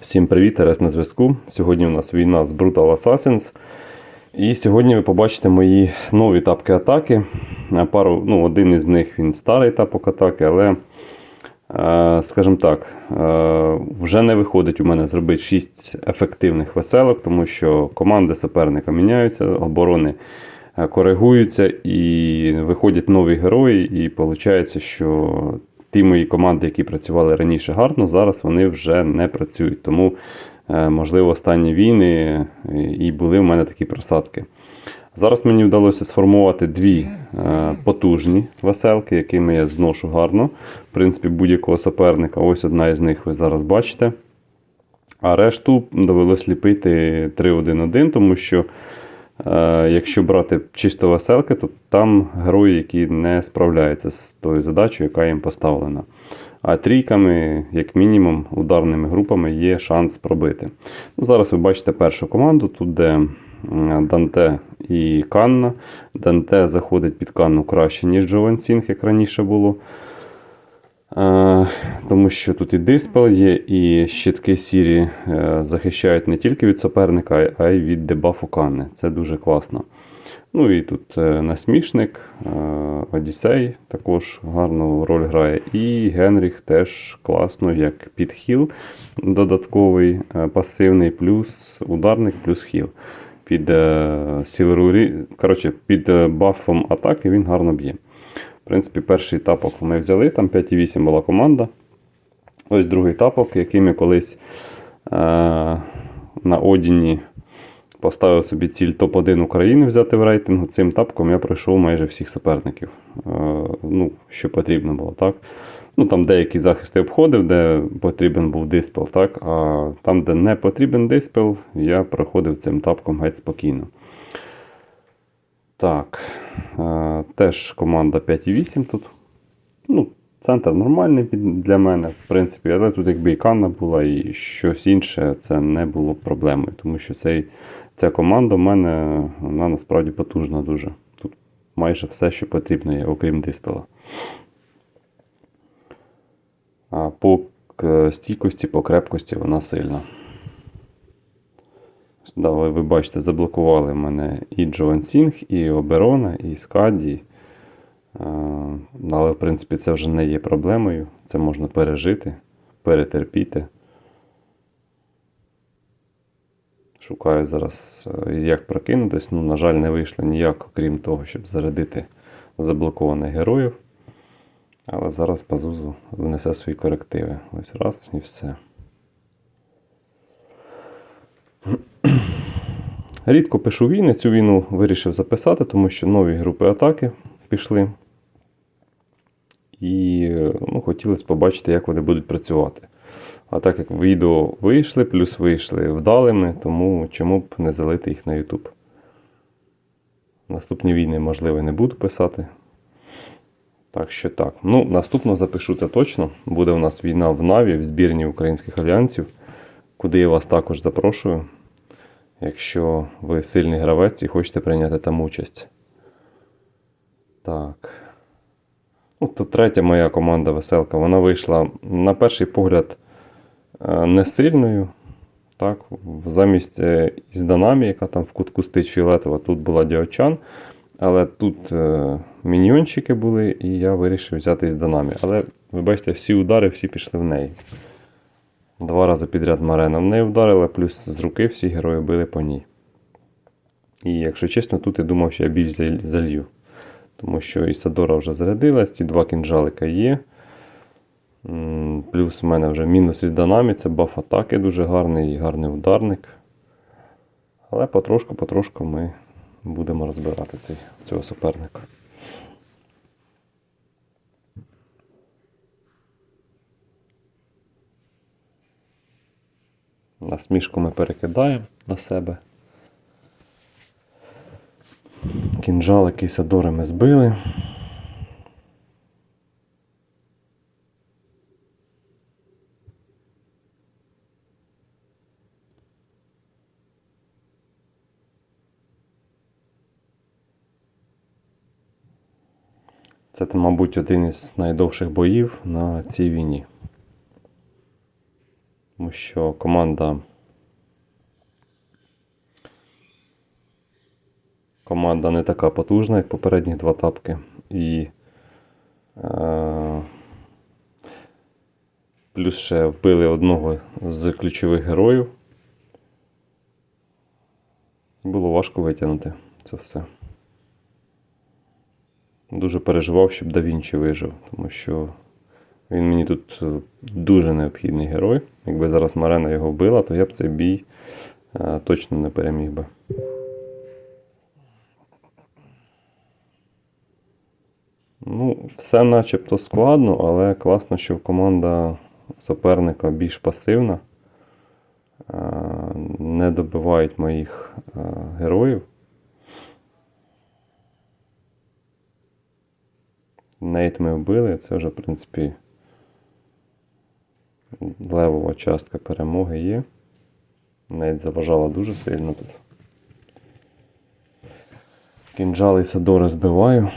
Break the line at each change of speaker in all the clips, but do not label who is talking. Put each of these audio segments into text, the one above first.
Всім привіт, Терес на зв'язку. Сьогодні у нас війна з Brutal Assassins. І сьогодні ви побачите мої нові тапки атаки. Е, Пару, ну, один із них він старий тапок атаки, але, е, скажімо так, е, вже не виходить у мене зробити 6 ефективних веселок, тому що команди суперника міняються, оборони коригуються і виходять нові герої, і виходить, що ті мої команди, які працювали раніше гарно, зараз вони вже не працюють. Тому, е, можливо, останні війни е, і були в мене такі просадки. Зараз мені вдалося сформувати дві е, потужні веселки, якими я зношу гарно. В принципі, будь-якого суперника. Ось одна із них ви зараз бачите. А решту довелось ліпити 3-1-1, тому що якщо брати чисто веселки, то там герої, які не справляються з тою задачею, яка їм поставлена. А трійками, як мінімум, ударними групами є шанс пробити. Ну, зараз ви бачите першу команду, тут де Данте і Канна. Данте заходить під Канну краще, ніж Джован Сінг, як раніше було. Е, Тому що тут і диспел є, і щитки сірі е, захищають не тільки від суперника, а й від дебафу Канни. Це дуже класно. Ну і тут е, насмішник, Одіссей також гарну роль грає. І Генріх теж класно, як підхіл додатковий, пасивний, плюс ударник, плюс хіл. Під. Коротше, під бафом атаки він гарно б'є. Принципі, перший тапок ми взяли, там 5,8 була команда. Ось другий тапок, який ми колись е, на Одіні поставив собі ціль топ-1 України взяти в рейтингу. Цим тапком я пройшов майже всіх суперників. Е, ну, що потрібно було, так? Ну, там деякі захисти обходив, де потрібен був диспел, так? а там, де не потрібен диспел, я проходив цим тапком геть спокійно. Так, е, теж команда 5,8 тут. Ну, центр нормальний для мене, в принципі, але тут якби і Канна була, і щось інше, це не було проблемою, тому що цей, ця команда в мене вона насправді потужна дуже. Тут майже все, що потрібно є, окрім диспела. А по стійкості, по крепкості вона сильна. Ось, Да, ви, бачите, заблокували мене і Джоан Сінг, і Оберона, і Скаді. Е, Але, в принципі, це вже не є проблемою. Це можна пережити, перетерпіти. Шукаю зараз, е, як прокинутись. Ну, на жаль, не вийшло ніяк, окрім того, щоб зарядити заблокованих героїв. Але зараз Пазузу внесе свої корективи. Ось раз і все. Рідко пишу війни. Цю війну вирішив записати, тому що нові групи атаки пішли. І ну, хотілося побачити, як вони будуть працювати. А так як відео вийшли, плюс вийшли вдалими, тому чому б не залити їх на YouTube. Наступні війни, можливо, не буду писати. Так що так. Ну, наступно запишу це точно. Буде у нас війна в Наві, в збірні українських альянсів, куди я вас також запрошую. Якщо ви сильний гравець і хочете прийняти там участь. Так. Ну, тут третя моя команда веселка. Вона вийшла на перший погляд е, не сильною. Так, замість е, із Данамі, яка там в кутку стоїть фіолетова, тут була Діочан. Але тут е, міньйончики були, і я вирішив взяти із Данамі. Але ви бачите, всі удари всі пішли в неї. Два рази підряд Марена в неї вдарила, плюс з руки всі герої били по ній. І якщо чесно, тут я думав, що я більш залью. Тому що Ісадора вже зарядилась, ці два кінжалика є. Плюс в мене вже мінус із Данамі, це баф атаки дуже гарний і гарний ударник. Але потрошку-потрошку ми будемо розбирати цей, цього суперника. Насмішку ми перекидаємо на себе. Кінжалики і садори ми збили. Це, мабуть, один із найдовших боїв на цій війні. Тому що команда. Команда не така потужна, як попередні два тапки. І е, плюс ще вбили одного з ключових героїв. Було важко витягнути це все. Дуже переживав, щоб Да Вінчі вижив, тому що він мені тут е, дуже необхідний герой. Якби зараз Марена його вбила, то я б цей бій е, точно не переміг би. Ну, все начебто складно, але класно, що команда суперника більш пасивна. Е, Не добивають моїх героїв. Нейт ми вбили, це вже, в принципі, левова частка перемоги є. Навіть заважала дуже сильно тут. Кінджали Садори збиваю.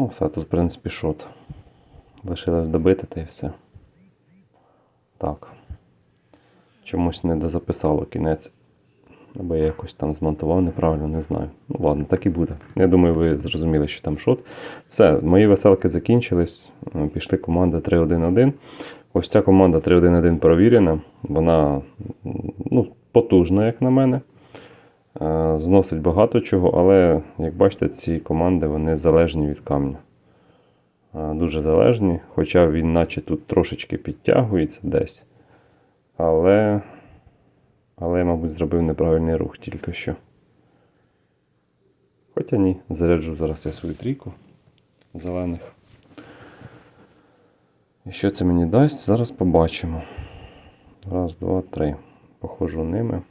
Ну, все, тут, в принципі, шот. Лишилось добити та і все. Так. Чомусь не дозаписало кінець. Або я якось там змонтував неправильно, не знаю. Ну ладно, так і буде. Я думаю, ви зрозуміли, що там шот. Все, мої веселки закінчились. Пішли команда 3-1-1. Ось ця команда 3-1-1 провірена. Вона ну, потужна, як на мене. Е, Зносить багато чого, але, як бачите, ці команди вони залежні від камня. Е, Дуже залежні, хоча він наче тут трошечки підтягується десь. Але, але мабуть, зробив неправильний рух тільки що. Хоча ні, заряджу зараз я свою трійку зелених. І що це мені дасть? Зараз побачимо. Раз, два, три. Похожу ними.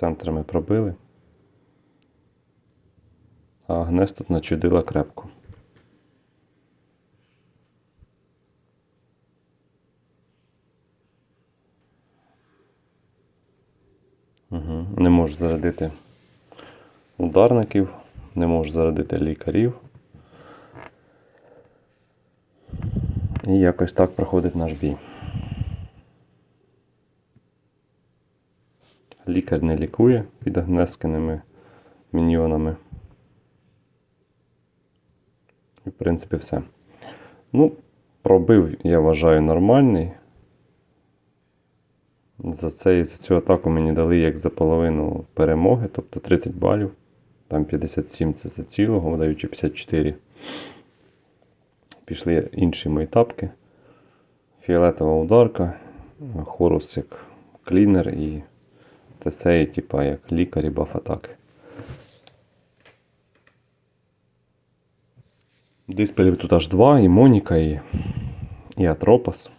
Центр ми пробили. А Агнес тут начудила крепко. Угу. Не можу зарядити ударників, не можу зарядити лікарів. І якось так проходить наш бій. Лікар не лікує під агнескиними міньйонами. І, в принципі, все. Ну, пробив, я вважаю, нормальний. За це, за цю атаку мені дали як за половину перемоги, тобто 30 балів. Там 57 це за цілого, даючи 54. Пішли інші мої тапки. Фіолетова ударка, хорус як клінер і Тесеї, типа як лікар і баф атаки. Диспелів тут аж два, і Моніка, і, і Атропос.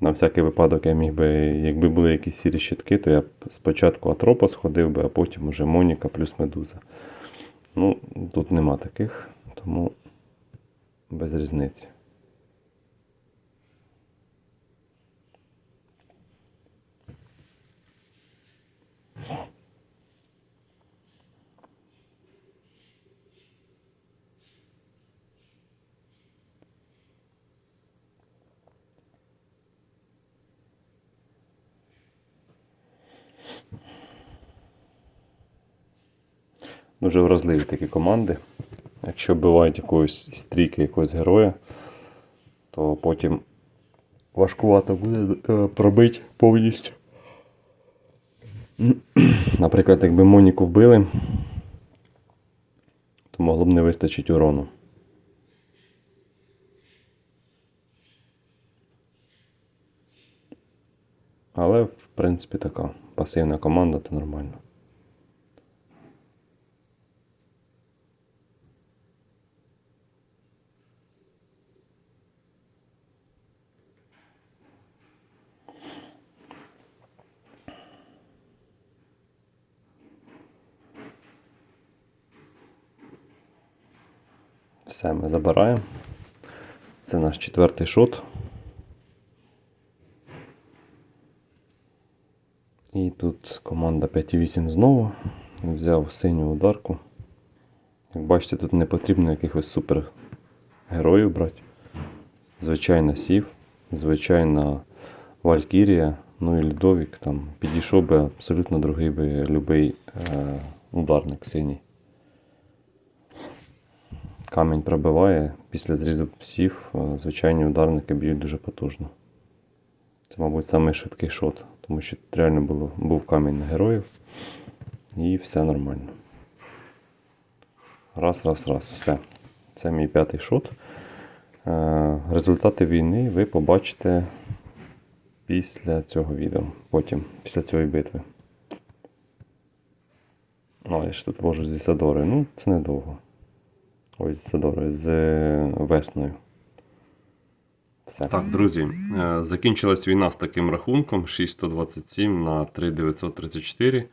На всякий випадок я міг би, якби були якісь сірі щитки, то я б спочатку Атропос ходив би, а потім уже Моніка плюс Медуза. Ну, тут нема таких, тому без різниці. Дуже вразливі такі команди. Якщо вбивають якоїсь стрійки, якогось героя, то потім важкувато буде е, пробити повністю. Наприклад, якби Моніку вбили, то могло б не вистачити урону. Але, в принципі, така пасивна команда, то нормально. Все, ми забираємо. Це наш четвертий шот. І тут команда 5,8 знову. Взяв синю ударку. Як бачите, тут не потрібно якихось супер героїв брати. Звичайна сів, звичайна Валькірія, ну і Льдовік там підійшов би абсолютно другий би любий е, ударник синій. Камінь пробиває, після зрізу псів е, звичайні ударники б'ють дуже потужно. Це, мабуть, самий швидкий шот, тому що реально було, був камінь на героїв і все нормально. Раз, раз, раз, все. Це мій п'ятий шот. Е, Результати війни ви побачите після цього відео. Потім, після цієї битви. Ну, я ж тут вожу зі Садорою. Ну, це недовго. Ось з Садорою, з е, весною. Все. Так, друзі, е, закінчилась війна з таким рахунком: 6127 на 3934. Е,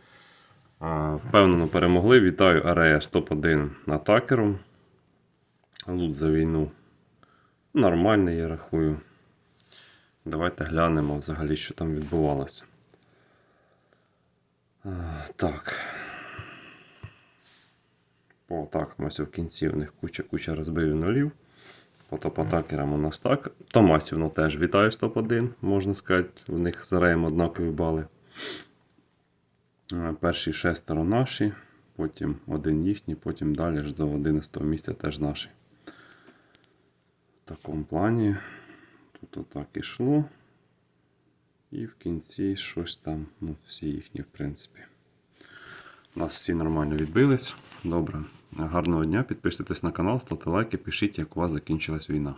Впевнено перемогли. Вітаю АРС топ-1 атакером. Лут за війну. Нормальний, я рахую. Давайте глянемо взагалі, що там відбувалося. Так. По атакам ось в кінці у них куча-куча розбивів нулів. По топ-атакерам у нас так. Томасівну теж вітаю з топ-1, можна сказати. В них з Реєм однакові бали. Перші шестеро наші, потім один їхній, потім далі аж до 11 місця теж наші. В такому плані. Тут отак ішло. І в кінці щось там, ну, всі їхні, в принципі. У нас всі нормально відбились. Добре. Гарного дня. Підписуйтесь на канал, ставте лайки, пишіть, як у вас закінчилась війна.